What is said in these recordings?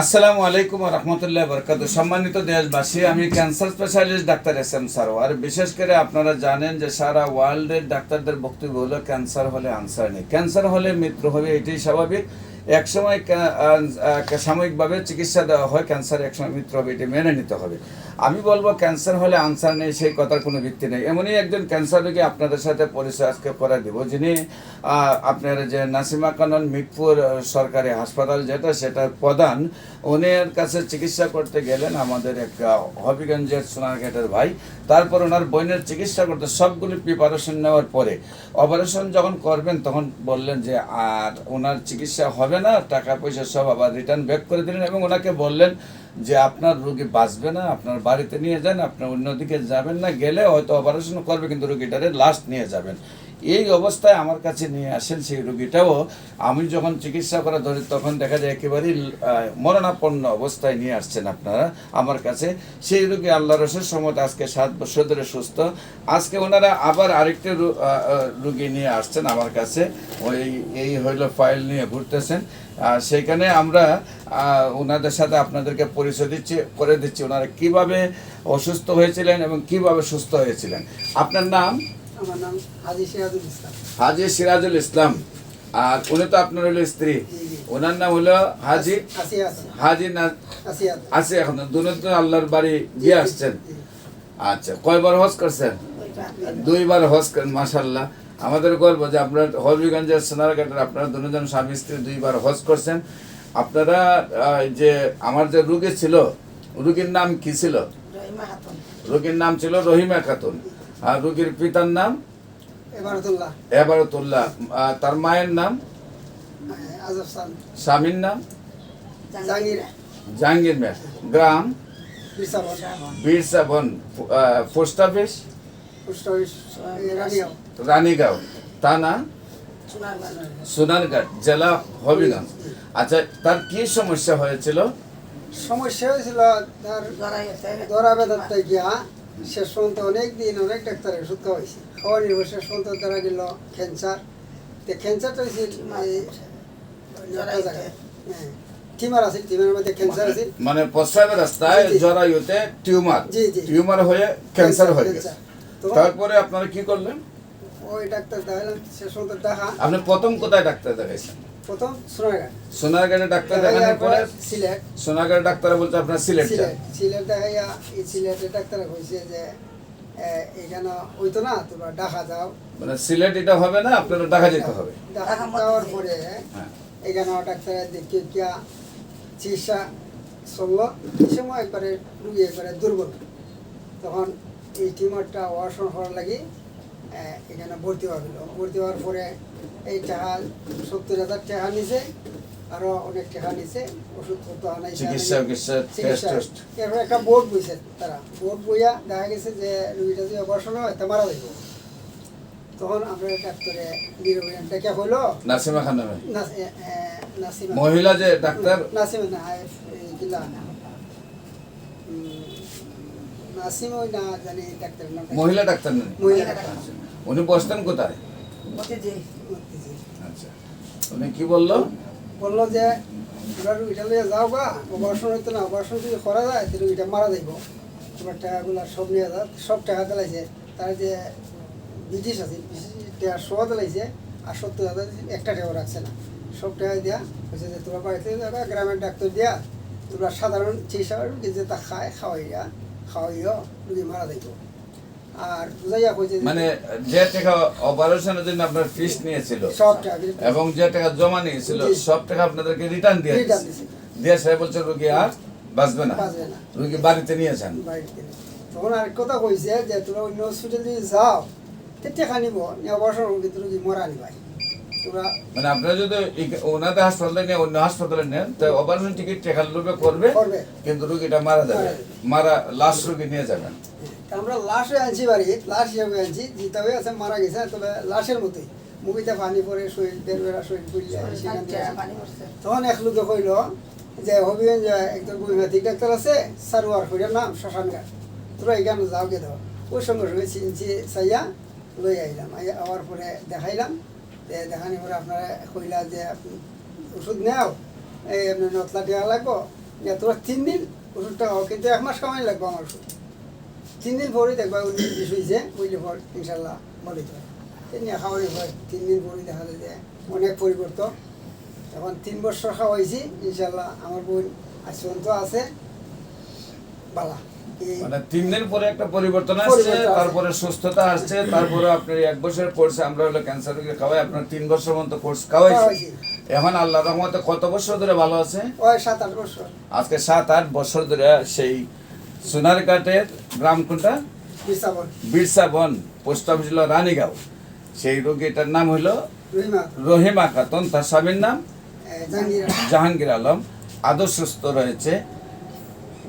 আসসালামু আলাইকুম রহমতুল্লাহ বরকাত সম্মানিত দেশবাসী, আমি cancer specialist doctor S M Sarwar. বিশেষ করে আপনারা জানেন যে সারা ওয়ার্ল্ডের ডাক্তারদের বক্তব্য হলো, ক্যান্সার হলে আনসার নেই। ক্যান্সার হলে মৃত্যু হবে, এটাই স্বাভাবিক। একসময় সাময়িকভাবে চিকিৎসা দেওয়া হয় ক্যান্সার একসময় মৃত্যু হবে এটি মেনে নিতে হবে। আমি বলব ক্যান্সার হলে আনসার নেই, সেই কথার কোনো ভিত্তি নেই। এমনই একজন ক্যান্সার রোগী আপনাদের সাথে পরিচয় আজকে করে দিব, যিনি আপনার যে নাসিমা কানন মিরপুর সরকারি হাসপাতাল যেটা, সেটার প্রধান উনির কাছে চিকিৎসা করতে গেলেন আমাদের এক হবিগঞ্জের সোনারঘাটের ভাই। তারপর ওনার বোনের চিকিৎসা করতে সবগুলি প্রিপারেশন নেওয়ার পরে অপারেশন যখন করবেন, তখন বললেন যে, আর ওনার চিকিৎসা হবে না টাকা পয়সা সব আবার রিটার্ন ব্যাক করে দিলেন এবং ওনাকে বললেন যে আপনার রুগী বাঁচবে না, আপনার বাড়িতে নিয়ে যান, আপনার অন্যদিকে যাবেন না, গেলে হয়তো অপারেশন করবে কিন্তু রোগীটারে লাস্ট নিয়ে যাবেন। এই অবস্থায় আমার কাছে নিয়ে আসেন সেই রুগীটাও। আমি যখন চিকিৎসা করা ধরি তখন দেখা যায় একেবারেই মরণাপন্ন অবস্থায় নিয়ে আসছেন আপনারা আমার কাছে। সেই রুগী আল্লাহ রসের সময় আজকে সাত বছর ধরে সুস্থ। আজকে ওনারা আবার আরেকটা রো- আহ, আহ, নিয়ে আসছেন আমার কাছে। ওই এই হইল ফাইল নিয়ে ঘুরতেছেন। আর সেইখানে আমরা ওনাদের সাথে আপনাদেরকে পরিচয় দিচ্ছি করে দিচ্ছি ওনারা কীভাবে অসুস্থ হয়েছিলেন এবং কীভাবে সুস্থ হয়েছিলেন। আপনার নাম? আমার নাম হাজি সিরাজুল ইসলাম। হাজি সিরাজুল ইসলাম। আর উনি তো আপনার হলো স্ত্রী। ওনার নাম হলো হাজি হাজি না আছে এখন। দুজন আল্লাহর বাড়ি গিয়ে আসছেন। আচ্ছা কয়বার হজ করছেন? দুইবার হজ করেন মাশাল্লাহ আমাদের গর্ব যে আপনার হবিগঞ্জের সোনারঘাটের আপনারা দুজন স্বামী স্ত্রী দুইবার হজ করছেন। আপনারা যে আমার যে রুগী ছিল রুগীর নাম কি ছিল? রুগীর নাম ছিল রহিমা খাতুন। আর রুগীর পিতার নাম? এবারতুল্লাহ। এবারতুল্লাহ। তার মায়ের নাম? স্বামীর নাম? জাহাঙ্গীর। জাহাঙ্গীর। মেয়ার গ্রাম? বিশাবন বীরসা বন post office? Post office Ranigaon. থানা সোনারঘাট জেলা হবিগঞ্জ। আচ্ছা তার কি সমস্যা হয়েছিল? সমস্যা হয়েছিল তার ধরা বেদার গিয়া শেষ পর্যন্ত অনেক দিন অনেক ডাক্তারের ওষুধ খাওয়াইছে। খাওয়া নির্ভর শেষ পর্যন্ত ধরা গেল ক্যান্সার তো ক্যান্সারটা হয়েছিল এই একটা জায়গায়। হ্যাঁ আছে টিমারের মধ্যে ক্যান্সার আছে। মানে প্রস্রাবের রাস্তায়। জরায়ুতে টিউমার। জি, জি। টিউমার হয়ে ক্যান্সার হয়ে গেছে। তো তারপরে আপনারা কি করলেন? ওই ডাক্তার দেখালাম শেষ পর্যন্ত দেখা। আপনি প্রথম কোথায় ডাক্তার দেখাইছেন? প্রথম সোনারঘাট সোনারঘাটে ডাক্তার দেখানোর পরে সিলেট। ডাক্তার বলছে আপনার সিলেট। সিলেট দেখাইয়া এই ডাক্তার কইছে যে এখানে হইতো না তোমরা ডাকা যাও। মানে সিলেট এটা হবে না আপনারা ঢাকা যেতে হবে। ডাকা যাওয়ার পরে হ্যাঁ। এখানে ডাক্তার দেখে কিয়া চিকিৎসা চলল। এই সময় একবারে রুগী একবারে দুর্বল। তখন এই টিউমারটা অপারেশন হওয়ার লাগি এখানে ভর্তি হওয়া গেল। ভর্তি হওয়ার পরে এই টাকা সত্তর হাজার টাকা নিছে আরও অনেক টাকা নিছে ওষুধপত্র এরপর একটা বোর্ড বইছে তারা। বোর্ড বইয়া দেখা গেছে যে রুগীটা যদি অপারেশন হয় তা মারা যাইব। তখন আমরা ডাক্তারে ডেকে হইল নাসিমা খান নামে? নাসিমা মহিলা যে ডাক্তার? নাসিমা না এই কিলা উম, নাসিমা ওই না জানি ডাক্তারের নাম। মহিলা ডাক্তার নেন মহিলা ডাক্তার। উনি বসতেন কোথায়? আচ্ছা। উনি কি বলল? বলল যে যাও গা অপারেশন হইতো না অপারেশন যদি করা যায় মারা যাইব। তোমার টাকাগুলো সব নিয়ে যা সব টাকা দিলাইছে। তার যে ব্রিটিশ আছে টাকা দিলাইছে আর সত্তর হাজার একটা টাকাও রাখছে না। সব টাকা দিয়া বলছে যে তোমার বাড়িতে যাবা গ্রামের ডাক্তার দিয়া তোমরা সাধারণ চিকিৎসা যে তা খায় খাওয়াইয়া খাওয়াইও রুগী মারা যাইব। আর বুঝাইয়া কইছে মানে যে টাকা অপারেশনের জন্য আপনার ফিস নিয়েছিল সব টাকা এবং যে টাকা জমা নিয়েছিল সব টাকা আপনাদেরকে রিটার্ন দিয়ে দিয়েছে। দিয়ে সাহেব বলছে রুগী আর বাঁচবে না। রোগী বাড়িতে নিয়েছেন তখন আর কথা কইছে যে তোমরা অন্য হসপিটালে যদি যাও টাকা নিব। অপারেশন রোগী রুগী মরা নিবাই মানে আপনারা যদি ওনাদের হাসপাতালে নিয়ে অন্য হাসপাতালে নেন তো অপারেশন টিকিট টাকার লোভে করবে। কিন্তু রুগীটা মারা যাবে। মারা লাশ রুগী নিয়ে যাবেন। আমরা লাশ হয়ে আনছি বাড়ি লাশ হিসাবে আনছি জিতা হয়ে আছে মারা গেছে তবে লাশের মতোই মুভিতে পানি পরে শরীর বের বেড়া। তখন এক লোকে কইল যে হবিগঞ্জ যে একজন ডাক্তার আছে সারোয়ার হইয়ার নাম শ্মশান ঘাট তোরা এখানে যাও গে ওই সঙ্গে সঙ্গে চিনছি চাইয়া লই আইলাম আওয়ার পরে দেখাইলাম। দেখানি পরে আপনারা কইলা যে, ওষুধ নেও। এই আপনি নতলা দেওয়া লাগবো। তোরা তিন দিন ওষুধটা খাও, কিন্তু এক মাস কামাই লাগবে আমার ওষুধ। তিন দিন পরে দেখবা ওই বিষ হয়েছে পর ইনশাল্লাহ বলে তো নিয়ে খাওয়াই হয় তিন দিন পরে দেখা যায় যে, অনেক পরিবর্তন এখন তিন বছর খাওয়াইছি ইনশাল্লাহ আমার বোন আজ পর্যন্ত আছে। বালা। মানে তিন দিন পরে একটা পরিবর্তন আসছে তারপরে সুস্থতা আসছে তারপরে আপনার এক বছর কোর্স আমরা হলো ক্যান্সার রোগী খাওয়াই আপনার তিন বছর মতো কোর্স খাওয়াইছি। এখন আল্লাহ রহমতে কত বছর ধরে ভালো আছে? সাত আট বছর। আজকে সাত আট বছর ধরে সেই সোনারঘাটের গ্রাম কোনটা? বিরসা বন পোস্ট অফিস হলো রানীগাঁও। সেই রোগীটার নাম হলো রহিমা। খাতুন তার স্বামীর নাম জাহাঙ্গীর জাহাঙ্গীর আলম আদৌ সুস্থ রয়েছে।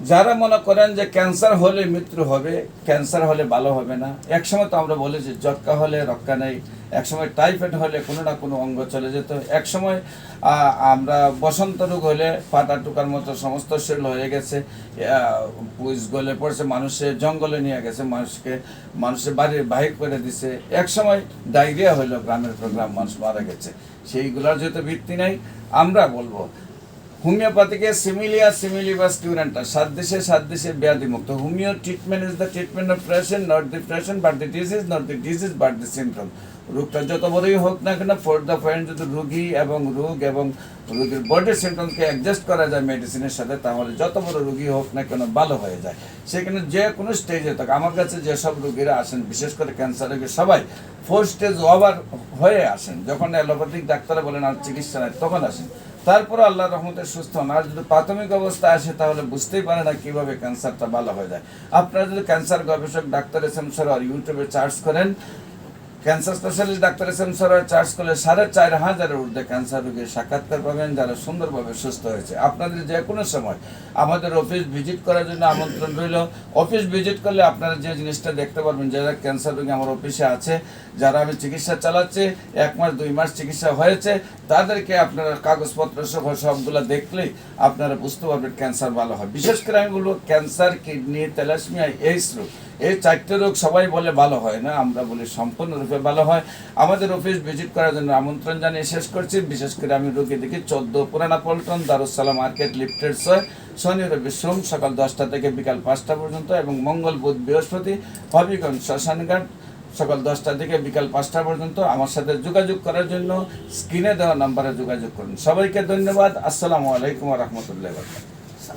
যারা মনে করেন যে ক্যান্সার হলে মৃত্যু হবে, ক্যান্সার হলে ভালো হবে না, একসময় তো আমরা বলেছি জটকা হলে রক্ষা নেই, একসময় টাইফয়েড হলে কোনো না কোনো অঙ্গ চলে যেত, একসময় আমরা বসন্ত রোগ হলে ফাটা টুকার মতো সমস্ত শরীর হয়ে গেছে পুষ গলে পড়ছে মানুষের জঙ্গলে নিয়ে গেছে, মানুষকে মানুষের বাড়ির বাহির করে দিছে, একসময় ডায়রিয়া হইল গ্রামের পর গ্রাম মানুষ মারা গেছে, সেইগুলোর যেহেতু ভিত্তি নেই, আমরা বলব হোমিওপ্যাথিকে সিমিলিয়া সিমিলিবাস কিউরেন্টা সাত দেশে সাত ব্যাধি মুক্ত। Homeo treatment is the treatment of person not the person but the disease not the disease but the symptom. রোগটা যত বড়ই হোক না কেন, ফর দ্য পয়েন্ট যদি রোগী এবং রোগ এবং রোগীর বডির সিমটমকে অ্যাডজাস্ট করা যায় মেডিসিনের সাথে, তাহলে যত বড় রোগী হোক না কেন, ভালো হয়ে যায়। সেখানে যে কোনো স্টেজে থাক আমার কাছে যেসব রোগীরা আসেন, বিশেষ করে ক্যান্সার রোগী সবাই ফোর স্টেজ ওভার হয়ে আসেন। যখন অ্যালোপ্যাথিক ডাক্তার বলেন, আর চিকিৎসা নাই, তখন আসেন। তারপরে আল্লাহ রহমতে সুস্থ হন। আর যদি প্রাথমিক অবস্থা আসে, তাহলে বুঝতেই পারে না কীভাবে ক্যান্সারটা ভালো হয়ে যায়। আপনারা যদি ক্যান্সার গবেষক, ডাক্তার এস এম সরোয়ার, ইউটিউবে চার্জ করেন cancer specialist doctor S M Sarwar charge করলে সাড়ে চার হাজারের ঊর্ধ্বে ক্যান্সার রোগীর সাক্ষাৎকার পাবেন যারা সুন্দরভাবে সুস্থ হয়েছে। আপনাদের যে কোনো সময় আমাদের অফিস ভিজিট করার জন্য আমন্ত্রণ রইল। অফিস ভিজিট করলে আপনারা যে জিনিসটা দেখতে পারবেন, যারা ক্যান্সার রোগী আমার অফিসে আছে, যারা আমি চিকিৎসা চালাচ্ছি, এক মাস, দুই মাস চিকিৎসা হয়েছে, তাদেরকে আপনারা কাগজপত্র সহ সবগুলো দেখলেই আপনারা বুঝতে পারবেন ক্যান্সার ভালো হয়। বিশেষ করে আমি বলব, ক্যান্সার, কিডনি তেলাসমিয়া এইস রোগ। এই চারটে রোগ সবাই বলে ভালো হয় না, আমরা বলি সম্পূর্ণরূপে ভালো হয়। আমাদের অফিস ভিজিট করার জন্য আমন্ত্রণ জানিয়ে শেষ করছি। বিশেষ করে আমি রোগী দেখি চোদ্দ পুরানা পল্টন, দারুসালাম মার্কেট লিফটেড ছয় শনি রবি সোম সকাল দশটা থেকে বিকাল পাঁচটা পর্যন্ত এবং মঙ্গল বুধ বৃহস্পতি, হবিগঞ্জ শ্মশানঘাট সকাল দশটা থেকে বিকাল পাঁচটা পর্যন্ত। আমার সাথে যোগাযোগ করার জন্য স্ক্রিনে দেওয়া নাম্বারে যোগাযোগ করুন। সবাইকে ধন্যবাদ। আসসালামু আলাইকুম রহমতুল্লাহ